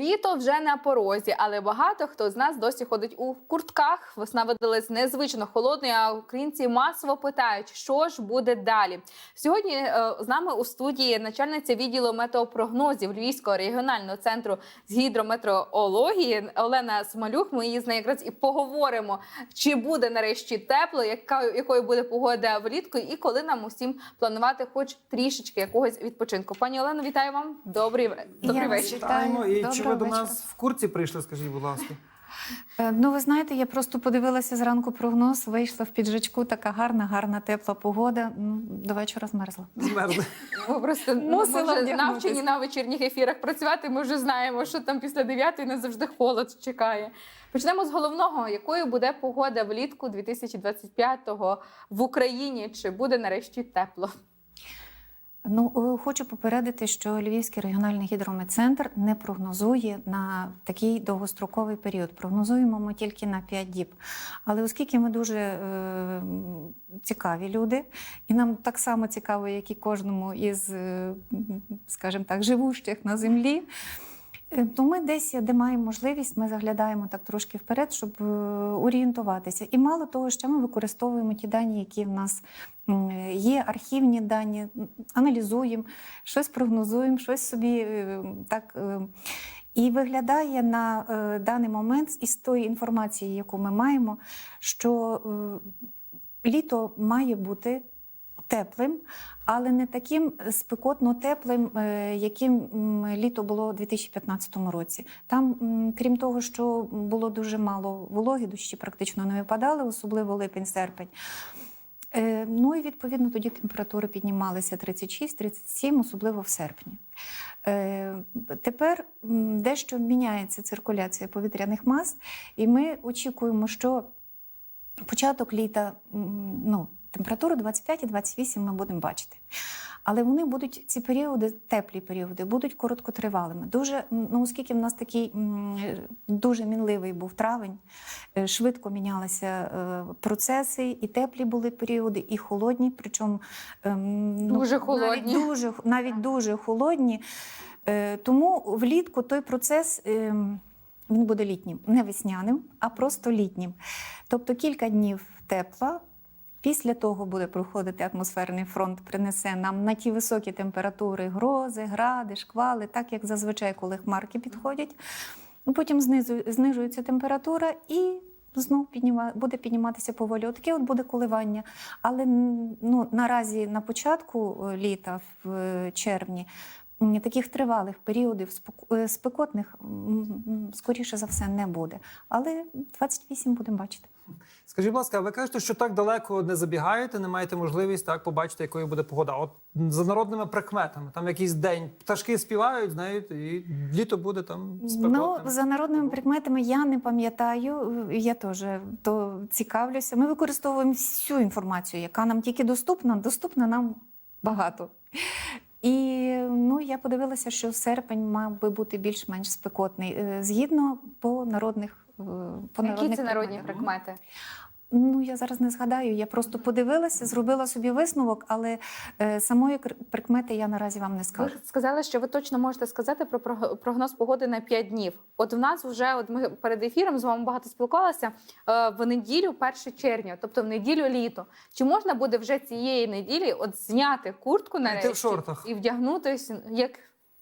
Літо вже на порозі, але багато хто з нас досі ходить у куртках. Весна видалась незвично холодною, а українці масово питають, що ж буде далі. Сьогодні е, з нами у студії начальниця відділу метеопрогнозів Львівського регіонального центру з гідрометеорології Олена Смалюх. Ми її з нею якраз і поговоримо, чи буде нарешті тепло, яка якою буде погода влітку, і коли нам усім планувати, хоч трішечки якогось відпочинку. Пані Олено, вітаю вам. Добрий добрий вечір. Вітаємо. І чи ви до вечора. нас в курці прийшли, скажіть, будь ласка. Е, Ну, ви знаєте, я просто подивилася зранку прогноз, вийшла в піджачку, така гарна, гарна, тепла погода. Ну, До вечора змерзла. Змерзли. Ми просто ну, ми вже вдягнутись. навчені на вечірніх ефірах працювати. Ми вже знаємо, що там після 9 не завжди холод чекає. Почнемо з головного: якою буде погода влітку 2025-го в Україні? Чи буде нарешті тепло? Ну, е, хочу попередити, що Львівський регіональний гідрометцентр не прогнозує на такий довгостроковий період. Прогнозуємо ми тільки на 5 діб. Але оскільки ми дуже е, цікаві люди, і нам так само цікаво, як і кожному із, е, скажімо так, живущих на землі. Е, То ми десь, де маємо можливість, ми заглядаємо так трошки вперед, щоб е, орієнтуватися. І мало того, що ми використовуємо ті дані, які в нас є, архівні дані, аналізуємо, щось прогнозуємо, щось собі е, так. І виглядає на даний момент із тої інформації, яку ми маємо, що літо має бути теплим, але не таким спекотно теплим, е, яким літо було у 2015 році. Там, крім того, що було дуже мало вологи, дощі практично не випадали, особливо липень-серпень. Е, Ну і відповідно тоді температури піднімалися 36-37, особливо в серпні. Е, Тепер дещо міняється циркуляція повітряних мас, і ми очікуємо, що початок літа, ну, температуру 25 і 28 ми будемо бачити. Але вони будуть ці періоди, теплі періоди, будуть короткотривалими. Дуже, ну, оскільки в нас такий дуже мінливий був травень, е, швидко мінялися е, процеси, і теплі були періоди, і холодні, причому ем, ну, холодні. Навіть дуже, навіть дуже холодні. Е, Тому влітку той процес. ем, Він буде літнім, не весняним, а просто літнім. Тобто кілька днів тепла. Після того буде проходити атмосферний фронт, принесе нам на ті високі температури грози, гради, шквали, так як зазвичай, коли хмарки підходять. Ну, Потім знижується температура і знов підніма, буде підніматися поволі. Отаке от буде коливання. Але ну, наразі на початку е, літа, в е, червні, таких тривалих періодів е, спекотних, скоріше за все, не буде. Але 28 будемо бачити. Скажіть, будь ласка, ви кажете, що так далеко не забігаєте, не маєте можливість так побачити, якою буде погода. От за народними прикметами, там якийсь день пташки співають, знаєте, і літо буде там Ну, за народними прикметами я не пам'ятаю. Я теж то цікавлюся. Ми використовуємо всю інформацію, яка нам тільки доступна. Доступна нам багато. І ну, я подивилася, що серпень мав би бути більш-менш спекотний, е, згідно по народних по Які це народні прикметах. прикмети? Ну, я зараз не згадаю. Я просто подивилася, зробила собі висновок, але е, самої прикмети я наразі вам не скажу. Ви сказали, що ви точно можете сказати про прогноз погоди на 5 днів. От в нас вже, от ми перед ефіром з вами багато спілкувалися е, в неділю, 1 червня, тобто в неділю літо. Чи можна буде вже цієї неділі от зняти куртку нарешті в шортах. і вдягнутися як,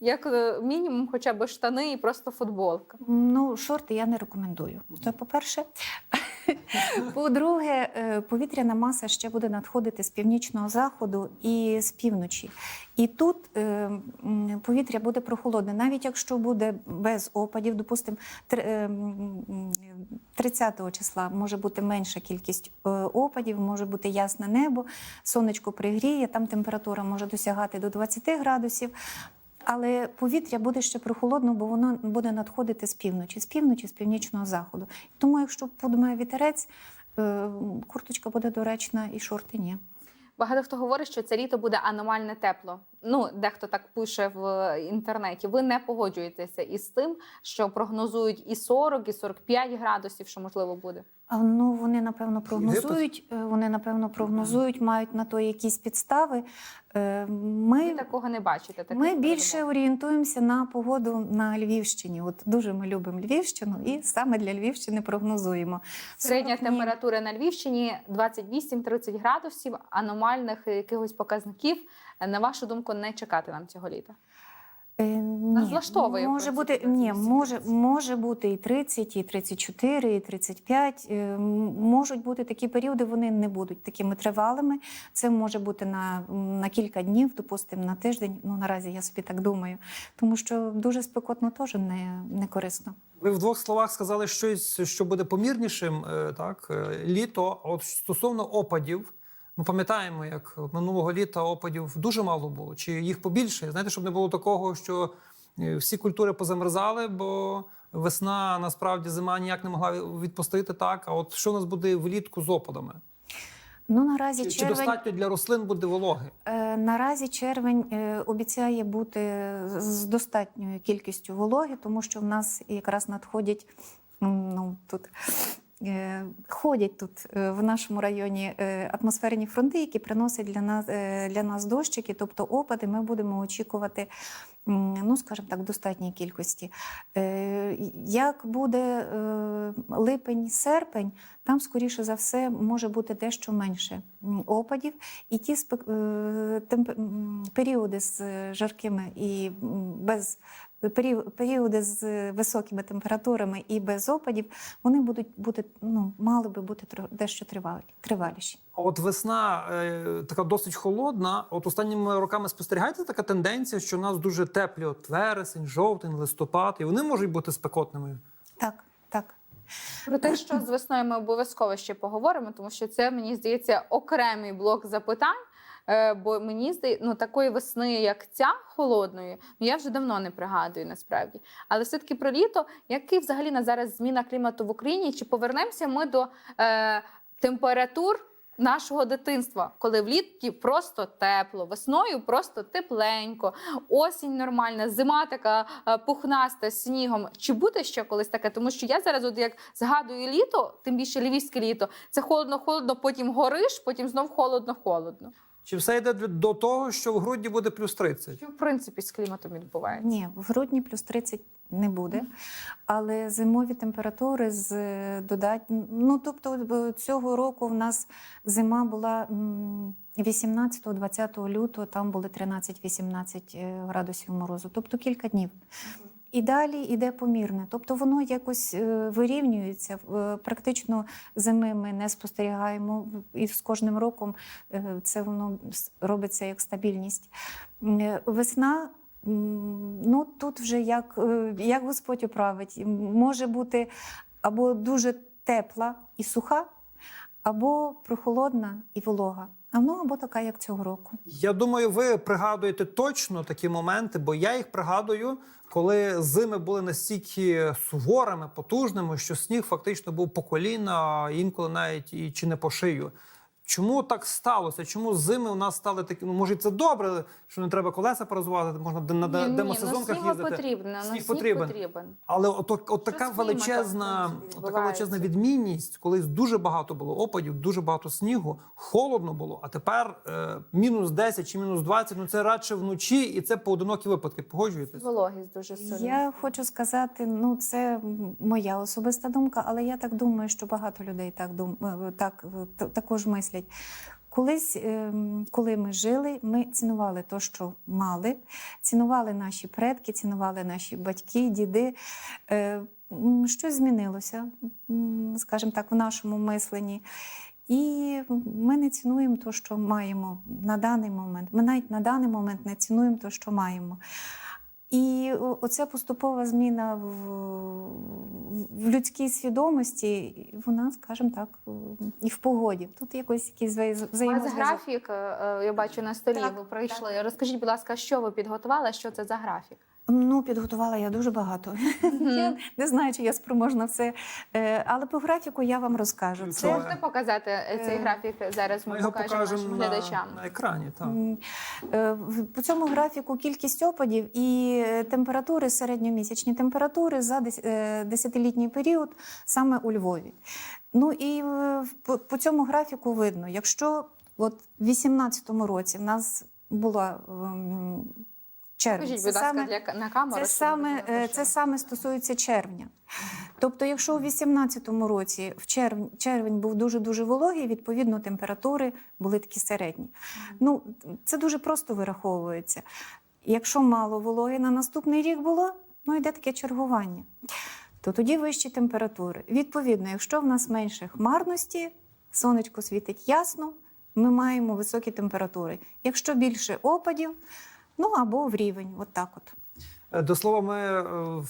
як е, мінімум, хоча б штани і просто футболка? Ну, шорти я не рекомендую. Це по-перше. По-друге, е, повітряна маса ще буде надходити з північного заходу і з півночі. І тут е, повітря буде прохолодне, навіть якщо буде без опадів, допустимо, 30 числа може бути менша кількість опадів, може бути ясне небо, сонечко пригріє, там температура може досягати до 20 градусів. Але повітря буде ще прохолодно, бо воно буде надходити з півночі, з півночі, з північного заходу. Тому, якщо подумає вітерець, е, курточка буде доречна і шорти ні. Багато хто говорить, що це літо буде аномальне тепло. Ну дехто так пише в інтернеті. Ви не погоджуєтеся із тим, що прогнозують і 40, і 45 градусів, що можливо буде. А, Ну, вони напевно прогнозують. е, Вони напевно прогнозують, мають на то якісь підстави. Е, Ви Ми, такого не бачите. таких ми більше орієнтуємося на погоду на Львівщині. От дуже ми любимо Львівщину, і саме для Львівщини прогнозуємо. Середня 40 температура на Львівщині 28-30 градусів, аномальних якихось показників. На вашу думку, не чекати нам цього літа. Е, Нас ні, влаштовує, може бути ні, 28, може, може бути і 30, і 34, і 35. Е, Можуть бути такі періоди, вони не будуть такими тривалими. Це може бути на, на кілька днів, допустимо, на тиждень. Ну наразі я собі так думаю, тому що дуже спекотно теж не, не корисно. Ви в двох словах сказали щось, що буде помірнішим, е, так е, літо. От стосовно опадів, ми пам'ятаємо, як минулого літа опадів дуже мало було, чи їх побільше. Знаєте, щоб не було такого, що е, всі культури позамерзали, бо весна насправді зима ніяк не могла відпустити так. А от що у нас буде влітку з опадами? Ну наразі Чи, чи достатньо для рослин буде вологи? Е, Наразі червень е, обіцяє бути з достатньою кількістю вологи, тому що в нас якраз надходять ну, тут. Е, Ходять тут е, в нашому районі е, атмосферні фронти, які приносять для нас для нас дощики, тобто опади. Ми будемо очікувати, ну скажімо так, достатній кількості. Як буде липень-серпень, там, скоріше за все, може бути дещо менше опадів, і ті періоди з жаркими і без періоди з високими температурами і без опадів, вони будуть бути ну мали би бути тро- дещо тривалі, триваліші. От весна е, така досить холодна. От останніми роками спостерігаєте така тенденція, що у нас дуже теплі от вересень, жовтень, листопад, і вони можуть бути спекотними. Так, так. Про те, що з весною ми обов'язково ще поговоримо, тому що це мені здається окремий блок запитань. Е, Бо мені здається, ну такої весни, як ця холодної, ну я вже давно не пригадую насправді. Але все-таки про літо, який взагалі на зараз зміна клімату в Україні? Чи повернемося ми до е, температур нашого дитинства, коли в літі просто тепло, весною просто тепленько, осінь нормальна, зима така е, пухнаста снігом. Чи буде ще колись таке? Тому що я зараз, от як згадую літо, тим більше львівське літо, це холодно, холодно, потім гориш, потім знов холодно, холодно. Чи все йде до того, що в грудні буде плюс 30? Що в принципі з кліматом відбувається? Ні, в грудні плюс 30 не буде, але зимові температури з е, додать... Ну, тобто е, цього року в нас зима була 18-20 лютого, там були 13-18 е, градусів морозу, тобто кілька днів. І далі йде помірне, тобто воно якось е, вирівнюється. Е, Практично зими ми не спостерігаємо, і з кожним роком е, це воно робиться як стабільність. Весна. Ну тут вже як, як Господь управить, може бути або дуже тепла і суха, або прохолодна і волога. А ну або така, як цього року. Я думаю, ви пригадуєте точно такі моменти, бо я їх пригадую, коли зими були настільки суворими, потужними, що сніг фактично був по коліна, інколи навіть і чи не по шию. Чому так сталося? Чому зими у нас стали такі? Ну, може, це добре, що не треба колеса перезвувати, можна на Ні, ні, ну, демосезонках їздити. потрібно, Сніг сніг потрібен. потрібен. Але от, от, от така величезна, от така величезна відмінність, коли дуже багато було опадів, дуже багато снігу, холодно було. А тепер е, мінус 10 чи мінус 20, ну це радше вночі, і це поодинокі випадки. Погоджуєтесь? Вологість дуже сильна. Я хочу сказати, ну це моя особиста думка, але я так думаю, що багато людей так дум... е, так е, також мислять. Колись, ем, коли ми жили, ми цінували те, що мали, цінували наші предки, цінували наші батьки, діди. Е, Щось змінилося, скажімо так, в нашому мисленні. І ми не цінуємо те, що маємо на даний момент. Ми навіть на даний момент не цінуємо те, що маємо. І оця поступова зміна в, в людській свідомості, вона, скажімо так, і в погоді. Тут якось якісь взаємозв'язок. У вас графік, е, я бачу на столі. Так, ви прийшли. Розкажіть, будь ласка, що ви підготували? Що це за графік? Ну, підготувала я дуже багато. Я не знаю, чи я спроможна все. Е, Але по графіку я вам розкажу. Ну, Це це- Можете показати е, цей Е, графік зараз? Ми, Ми його покажемо покажемо на, глядачам. на екрані. Так. По цьому графіку кількість опадів і температури, середньомісячні температури за десятилітній період саме у Львові. Ну і в- по, по цьому графіку видно, якщо от в 2018 році в нас була червень, Покажіть, це будь ласка, для на камеру. це саме, е, це саме стосується червня. Тобто, якщо у 2018 році в червень, червень був дуже дуже вологий, відповідно температури були такі середні. Ну це дуже просто вираховується. Якщо мало вологи на наступний рік було, ну йде таке чергування. То тоді вищі температури. Відповідно, якщо в нас менше хмарності, сонечко світить ясно, ми маємо високі температури. Якщо більше опадів, ну або в рівень, от так от. Е, До слова, ми е,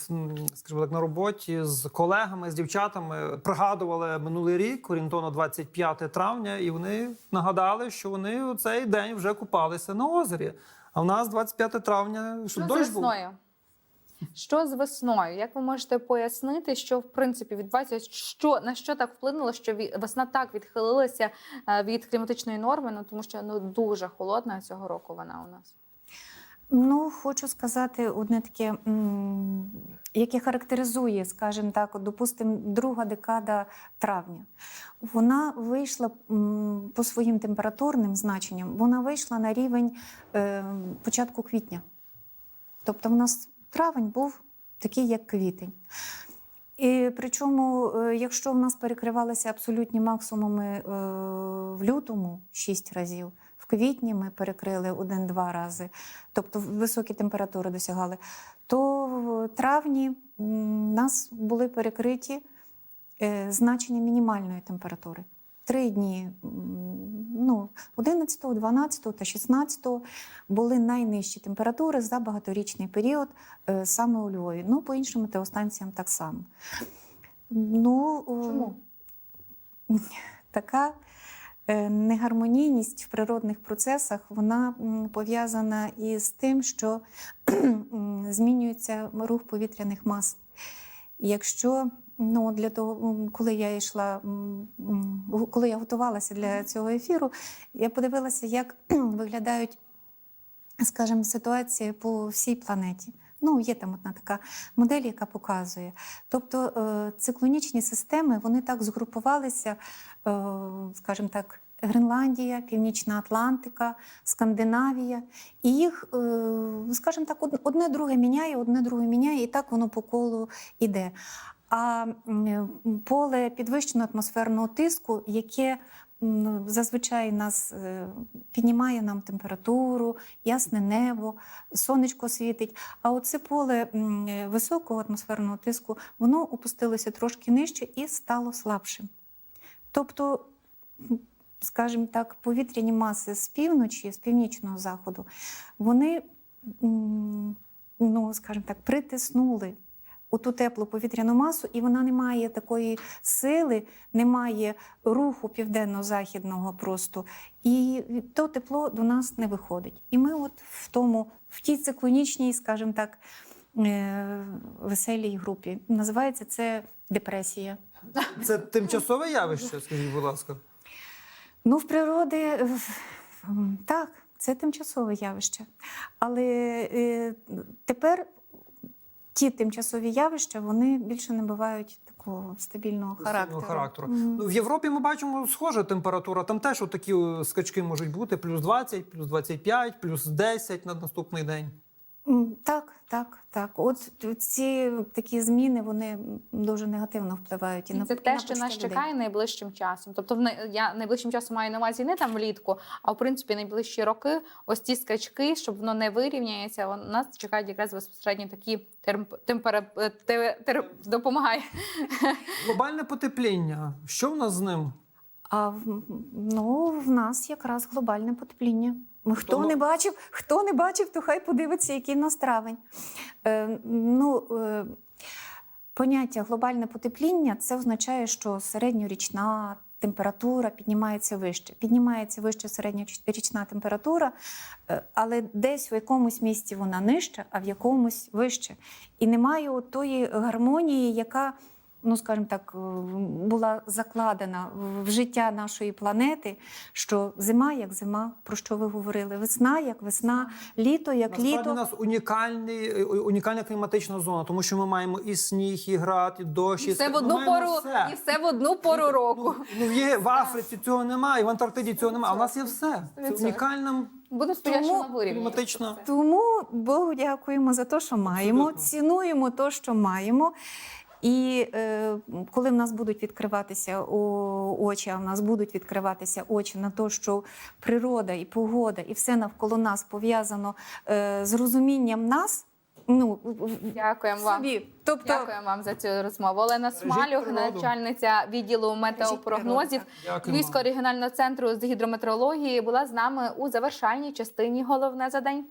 скажімо так, на роботі з колегами, з дівчатами пригадували минулий рік, орієнтовно 25 травня, і вони нагадали, що вони у цей день вже купалися на озері. А в нас 25 травня, Що щоб з дощ був. весною? Що з весною? Як ви можете пояснити, що в принципі відбувається, що на що так вплинуло, що ві- весна так відхилилася е, від кліматичної норми? Ну тому що ну дуже холодна цього року вона у нас. Ну, хочу сказати одне таке, яке характеризує, скажімо так, допустимо, друга декада травня. Вона вийшла по своїм температурним значенням, вона вийшла на рівень е, початку квітня. Тобто, в нас травень був такий, як квітень. І причому, е, якщо в нас перекривалися абсолютні максимуми е, в лютому 6 разів, квітні ми перекрили один-два рази, тобто високі температури досягали, то в травні нас були перекриті е, значення мінімальної температури. Три дні, ну, 11, 12 та 16 були найнижчі температури за багаторічний період е, саме у Львові. Ну, по іншим метеостанціям так само. Ну, Чому? така е, негармонійність в природних процесах вона пов'язана із тим, що змінюється рух повітряних мас. І Якщо ну, для того, коли я йшла, коли я готувалася для цього ефіру, я подивилася, як виглядають, скажімо, ситуації по всій планеті. Ну, є там одна така модель, яка показує. Тобто е, циклонічні системи вони так згрупувалися, е, скажімо так, Гренландія, Північна Атлантика, Скандинавія. І їх, е, скажімо так, одне друге міняє, одне друге міняє, і так воно по колу іде. А поле підвищеного атмосферного тиску, яке зазвичай нас е, піднімає нам температуру, ясне небо, сонечко світить. А оце поле високого атмосферного тиску, воно опустилося трошки нижче і стало слабшим. Тобто, скажімо так, повітряні маси з півночі, з північного заходу, вони, ну, скажімо так, притиснули оту теплу повітряну масу, і вона не має такої сили, не має руху південно-західного просто. І то тепло до нас не виходить. І ми от в тому, в тій циклонічній, скажімо так, е, веселій групі. Називається це депресія. Це тимчасове явище, скажіть, будь ласка. Ну, в природи так, це тимчасове явище. Але е, тепер ті тимчасові явища вони більше не бувають такого стабільного характеру. характеру. Мгм. Ну, в Європі ми бачимо схожа температура. Там теж такі скачки можуть бути: плюс 20, плюс 25, плюс 10 на наступний день. Так, так, так. От ці такі зміни вони дуже негативно впливають і на це і те, на що нас людей. чекає найближчим часом. Тобто, в я найближчим часом маю на увазі не там влітку, а в принципі найближчі роки. Ось ці скачки, щоб воно не вирівняється. вон- Нас чекають якраз безпосередньо такі терм... темпера... е, те- тер... допомагає. Глобальне потепління. Що в нас з ним? А в- ну, в нас якраз глобальне потепління. Хто Тому- не бачив, хто не бачив, то хай подивиться, який в нас травень. Е, ну, е, поняття глобальне потепління це означає, що середньорічна температура піднімається вище. Піднімається вище середньорічна температура, е, але десь в якомусь місці вона нижча, а в якомусь вище. І немає тої гармонії, яка, ну скажімо так, е, була закладена в життя нашої планети, що зима як зима, про що ви говорили, весна як весна, літо як Насправді літо. у нас унікальний, е, унікальна кліматична зона, тому що ми маємо і сніг, і град, і дощ, І все в одну пору, все. і все в одну пору року. Ну, ну, є в Африці цього немає, в Антарктиді цього немає. А в нас є все. Це унікальна сподіватися, Тому що кліматична. Тому Богу дякуємо за те, що маємо, Абсолютно. цінуємо те, що маємо. І е, коли в нас будуть відкриватися очі, а в нас будуть відкриватися очі на те, що природа і погода, і все навколо нас пов'язано е, з розумінням нас. Ну, Дякуємо вам. собі. Тобто, Дякуємо вам за цю розмову. Олена Бережіть начальниця відділу метеопрогнозів. Львівського регіонального центру з гідрометеорології, була з нами у завершальній частині. Головне за день.